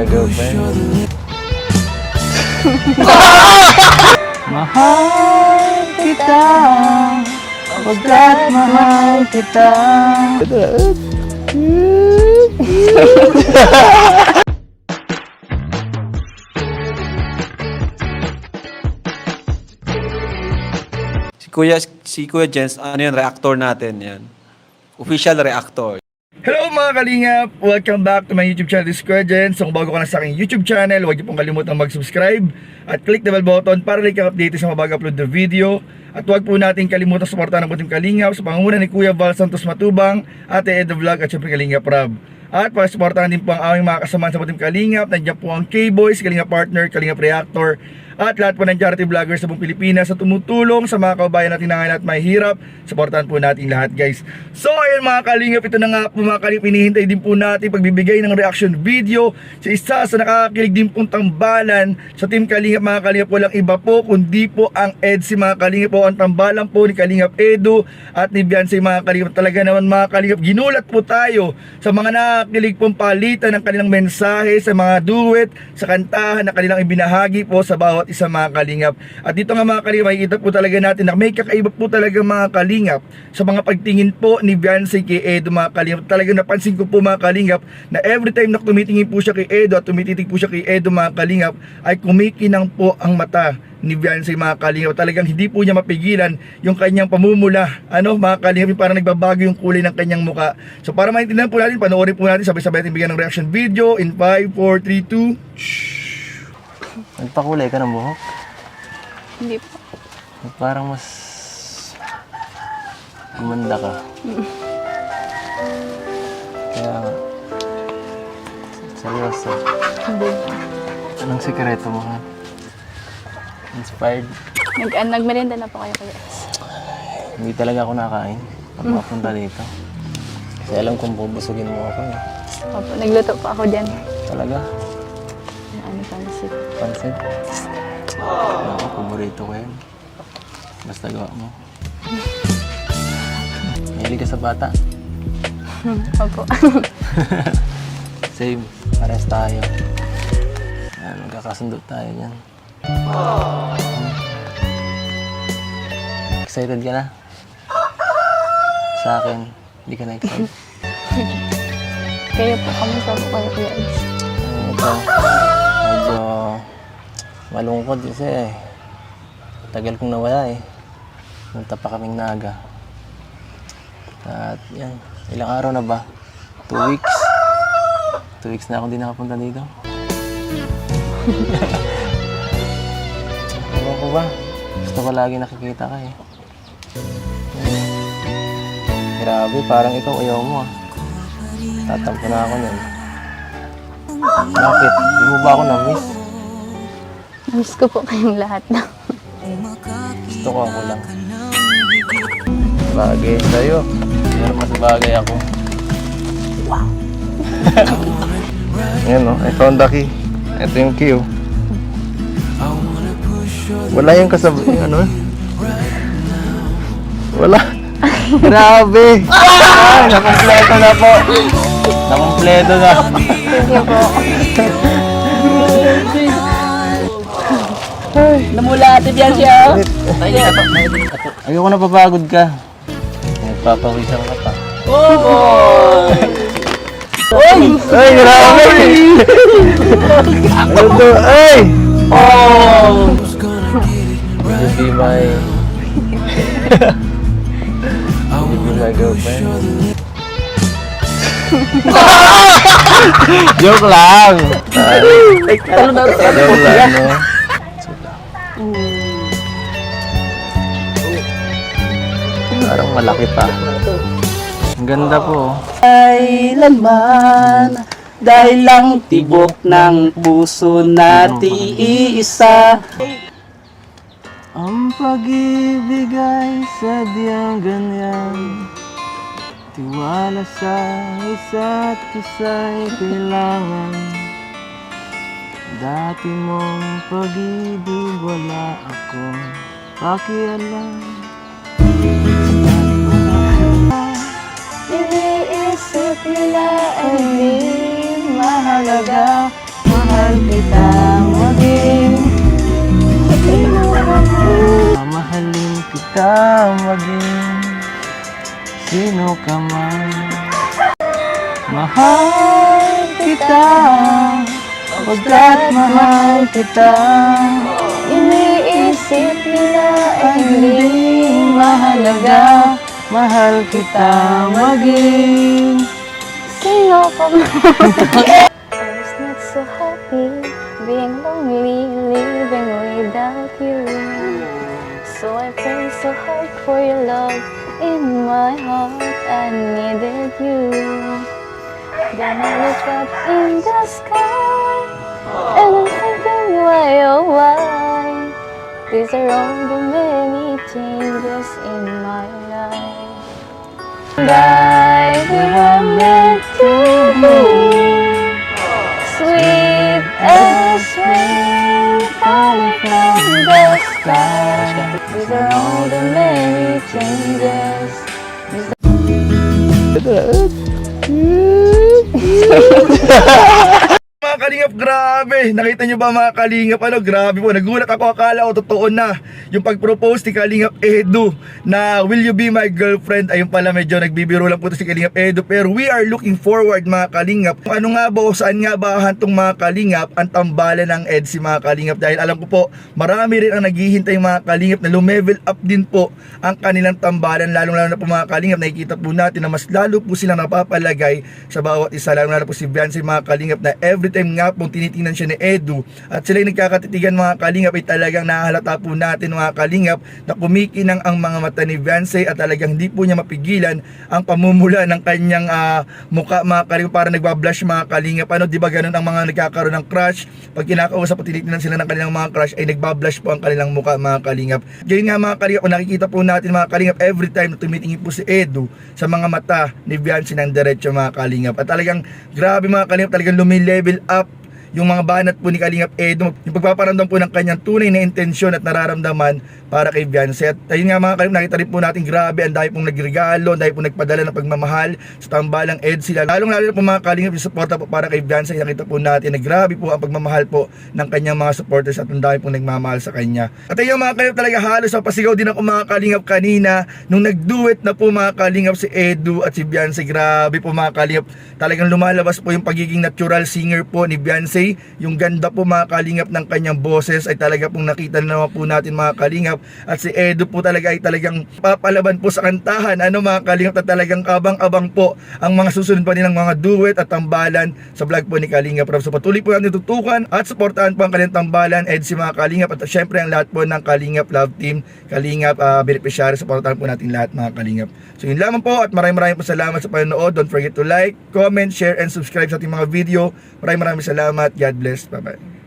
my girlfriend. mahal kita, pagkat mahal kita. Si Kuya, si Kuya Jens, ano yun, reactor natin yan. Official reactor. Hello mga kalingap! Welcome back to my YouTube channel, This Jen. So kung bago ka na sa aking YouTube channel, huwag niyo pong kalimutan mag-subscribe at click the bell button para like update sa mga bago upload na video. At huwag po natin kalimutan suportahan ng buting kalingap sa pangunguna ni Kuya Val Santos Matubang, Ate Edo Vlog at syempre Kalingap Rob. At para suportahan din po ang aming mga kasamahan sa buting kalingap, nandiyan po ang K-Boys, Kalingap Partner, Kalingap Reactor, at lahat po ng charity vloggers sa buong Pilipinas sa tumutulong sa mga kababayan natin na ngayon at may hirap. Supportahan po natin lahat guys. So ayun mga kalingap, ito na nga po mga kalingap, hinihintay din po natin pagbibigay ng reaction video sa isa sa nakakakilig din pong tambalan sa team kalingap mga kalingap. Walang iba po kundi po ang EDSI mga kalingap po ang tambalan po ni Kalingap Edu at ni Beyonce mga kalingap. Talaga naman mga kalingap, ginulat po tayo sa mga nakakilig pong palitan ng kanilang mensahe sa mga duet, sa kantahan na kanilang ibinahagi po sa bawat isa mga kalingap. At dito nga mga kalingap, makikita po talaga natin na may kakaiba po talaga mga kalingap sa mga pagtingin po ni Beyonce kay Edo mga kalingap. Talaga napansin ko po mga kalingap na every time na tumitingin po siya kay Edo at tumititig po siya kay Edo mga kalingap ay kumikinang po ang mata ni Beyonce mga kalingap. Talagang hindi po niya mapigilan yung kanyang pamumula. Ano mga kalingap, parang nagbabago yung kulay ng kanyang muka. So para maintindihan po natin, panoorin po natin, sabay-sabay natin bigyan ng reaction video in 5, 4, 3, 2. Nagpakulay ka ng buhok? Hindi po. Parang mas gumanda ka. Kaya nga. Seryoso. Hindi. Anong sikreto mo ha? Inspired? Nag, uh, nagmerienda na po kayo kuya. Hindi talaga ako nakain pag mapunta dito. Kasi alam kong bubusugin mo ako eh. Opo, nagluto po ako dyan. Talaga? Pansit? Ako, paborito ko yan. Basta gawa mo. Mahilig ka sa bata. Opo. Same. Pares tayo. Yan, magkakasundo tayo yan. Excited ka na? Sa akin, hindi ka na excited. kayo po, kamusta po kayo kuya Eds? Ano ito, malungkot kasi eh. Tagal kong nawala eh. Punta pa kaming naga. At yan, ilang araw na ba? Two weeks. Two weeks na ako din nakapunta dito. Ewan ko ba? Gusto ko lagi nakikita ka eh. Grabe, parang ikaw ayaw mo ah. Tatampo na ako nun. Bakit? Di mo ba ako na-miss? Miss ko po kayong lahat na. Gusto ko ako lang. Bagay sa'yo. Pero mas bagay ako. Wow! Ayan o, I found the key. Ito yung key oh. Wala yung kasab... yung ano? Wala. Grabe! Ay, nakompleto na po. Nakompleto na. Thank you po. Namula ate diyan siya. Ayoko na papagod ka. Nagpapawisan ka pa. Oy! Ay, grabe! ano to? Ay! Oh! You be my... You be my girlfriend? Joke lang! Talo na Joke lang, no? Parang malaki pa. Ang ganda po. oh. Kailanman dahil lang tibok ng puso natin iisa. Ang pag-ibig ay sadyang ganyan Tiwala sa isa't isa'y kailangan Dati mong pag-ibig wala ako pakialam kita maging sino ka man. Mahal kita, pagkat mahal kita. Iniisip nila ay hindi mahalaga, mahal kita maging. sino ka man. I was not so happy being lonely, living without you. So I prayed so hard for your love in my heart. I needed you. Then I look up in the sky and I'm thinking why oh why these are all the many changes in my life. And อ kalingap, grabe! Nakita nyo ba mga kalingap? Ano, grabe po. Nagulat ako, akala ko totoo na yung pag-propose ni Kalingap Edu na will you be my girlfriend? Ayun pala, medyo nagbibiro lang po to si Kalingap Edu. Pero we are looking forward mga kalingap. Ano nga ba o saan nga ba hantong mga kalingap ang tambalan ng EDSI mga kalingap? Dahil alam ko po, marami rin ang naghihintay mga kalingap na lumevel up din po ang kanilang tambalan. Lalong lalo na po mga kalingap, nakikita po natin na mas lalo po silang napapalagay sa bawat isa. Lalo po si Beyonce mga kalingap na every time nga pong tinitingnan siya ni Edu. At sila nagkakatitigan mga kalingap ay talagang nahalata po natin mga kalingap na kumikinang ang mga mata ni Beyonce at talagang hindi po niya mapigilan ang pamumula ng kanyang ah, muka mga kalingap para nagbablush mga kalingap. Ano di ba ganun ang mga nagkakaroon ng crush? Pag kinakausap at tinitingnan sila ng kanilang mga crush ay nagbablush po ang kanilang muka mga kalingap. Ganyan nga mga kalingap kung nakikita po natin mga kalingap every time na tumitingin po si Edu sa mga mata ni Beyonce ng diretso mga kalingap. At talagang grabe mga kalingap talagang lumilevel up yung mga banat po ni Kalingap Edo, yung pagpaparamdam po ng kanyang tunay na intensyon at nararamdaman para kay Beyonce. At ayun nga mga kalingap, nakita rin po natin grabe, ang dahil pong nagregalo, ang dahil pong nagpadala ng pagmamahal sa tambalang Ed sila. Lalong lalo po mga kalingap, yung suporta po para kay Beyonce, nakita po natin na grabe po ang pagmamahal po ng kanyang mga supporters at ang dahil pong nagmamahal sa kanya. At ayun mga kalingap talaga halos sa pasigaw din ako mga kalingap kanina nung nagduet na po mga kalingap si Edu at si Beyonce. Grabe po mga kalingap, talagang lumalabas po yung pagiging natural singer po ni Beyonce. Yung ganda po mga kalingap ng kanyang boses ay talaga pong nakita na naman po natin mga kalingap. At si Edu po talaga ay talagang papalaban po sa kantahan. Ano mga kalingap na talagang abang-abang po ang mga susunod pa nilang mga duet at tambalan sa vlog po ni Kalingap Rob. So patuloy po natin tutukan at suportahan po ang kanilang tambalan, Edsi mga Kalingap at syempre ang lahat po ng Kalingap Love Team, Kalingap uh, Beneficiary, suportahan po natin lahat mga Kalingap. So yun lamang po at maraming maraming po salamat sa panonood. Don't forget to like, comment, share, and subscribe sa ating mga video. Maraming maraming salamat. God bless. Bye-bye.